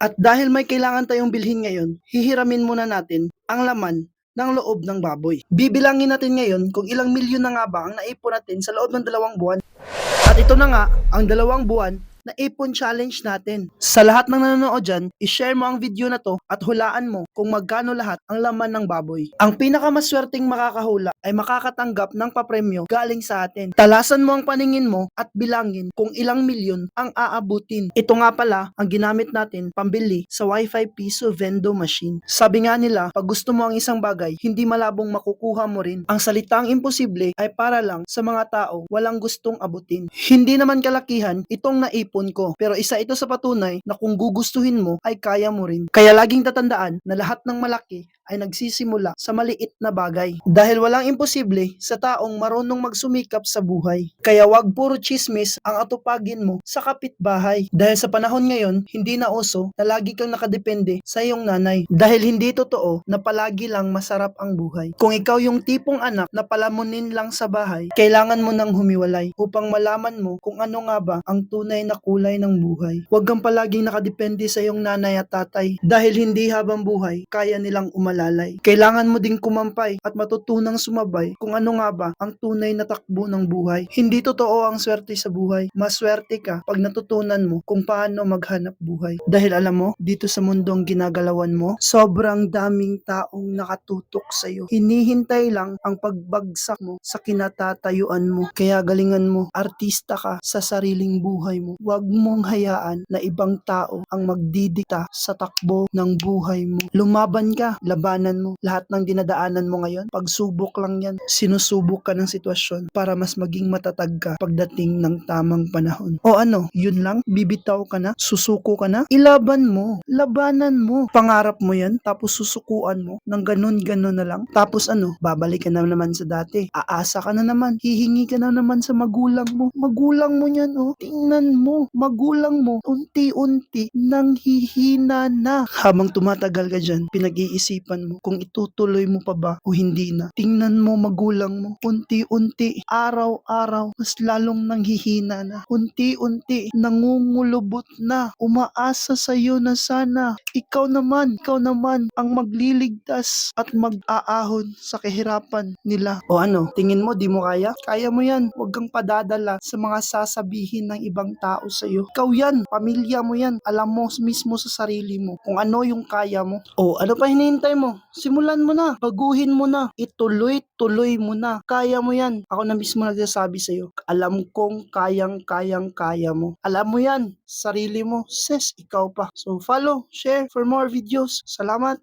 At dahil may kailangan tayong bilhin ngayon, hihiramin muna natin ang laman ng loob ng baboy. Bibilangin natin ngayon kung ilang milyon na nga ba ang naipon natin sa loob ng dalawang buwan. At ito na nga, ang dalawang buwan na ipon challenge natin. Sa lahat ng nanonood dyan, ishare mo ang video na to at hulaan mo kung magkano lahat ang laman ng baboy. Ang pinakamaswerteng makakahula ay makakatanggap ng papremyo galing sa atin. Talasan mo ang paningin mo at bilangin kung ilang milyon ang aabutin. Ito nga pala ang ginamit natin pambili sa Wi-Fi Piso Vendo Machine. Sabi nga nila, pag gusto mo ang isang bagay, hindi malabong makukuha mo rin. Ang salitang imposible ay para lang sa mga tao walang gustong abutin. Hindi naman kalakihan itong naipon ko, pero isa ito sa patunay na kung gugustuhin mo ay kaya mo rin. Kaya laging tatandaan na lahat ng malaki ay nagsisimula sa maliit na bagay. Dahil walang imposible sa taong marunong magsumikap sa buhay. Kaya wag puro chismis ang atupagin mo sa kapitbahay. Dahil sa panahon ngayon, hindi na uso na lagi kang nakadepende sa iyong nanay. Dahil hindi totoo na palagi lang masarap ang buhay. Kung ikaw yung tipong anak na palamunin lang sa bahay, kailangan mo nang humiwalay upang malaman mo kung ano nga ba ang tunay na kulay ng buhay. Huwag kang palaging nakadepende sa iyong nanay at tatay dahil hindi habang buhay kaya nilang umalalay. Kailangan mo ding kumampay at matutunang sumabay kung ano nga ba ang tunay na takbo ng buhay. Hindi totoo ang swerte sa buhay. Maswerte ka pag natutunan mo kung paano maghanap buhay. Dahil alam mo, dito sa mundong ginagalawan mo, sobrang daming taong nakatutok sa iyo. Hinihintay lang ang pagbagsak mo sa kinatatayuan mo. Kaya galingan mo, artista ka sa sariling buhay mo. Huwag mong hayaan na ibang tao ang magdidikta sa takbo ng buhay mo. Lumaban ka, labanan mo. Lahat ng dinadaanan mo ngayon, pagsubok lang yan. Sinusubok ka ng sitwasyon para mas maging matatag ka pagdating ng tamang panahon. O ano, yun lang? Bibitaw ka na? Susuko ka na? Ilaban mo. Labanan mo. Pangarap mo yan, tapos susukuan mo ng ganun-ganun na lang. Tapos ano, babalik ka na naman sa dati. Aasa ka na naman. Hihingi ka na naman sa magulang mo. Magulang mo yan, oh. Tingnan mo. Magulang mo, unti-unti nang hihina na. Habang tumatagal ka dyan, pinag-iisipan mo kung itutuloy mo pa ba o hindi na. Tingnan mo magulang mo, unti-unti, araw-araw, mas lalong nanghihina na. Unti-unti, nangungulubot na. Umaasa sa iyo na sana. Ikaw naman, ikaw naman ang magliligtas at mag-aahon sa kahirapan nila. O ano, tingin mo di mo kaya? Kaya mo yan. Huwag kang padadala sa mga sasabihin ng ibang tao sa iyo. Ikaw yan, pamilya mo yan. Alam mo mismo sa sarili mo kung ano yung kaya mo. O ano pa hinihintay mo? Simulan mo na. Baguhin mo na. Ituloy-tuloy mo na. Kaya mo yan. Ako na mismo nagsasabi sa iyo. Alam kong kayang-kayang kaya mo. Alam mo yan. Sarili mo. Ses, ikaw pa. So follow, share for more videos. Salamat.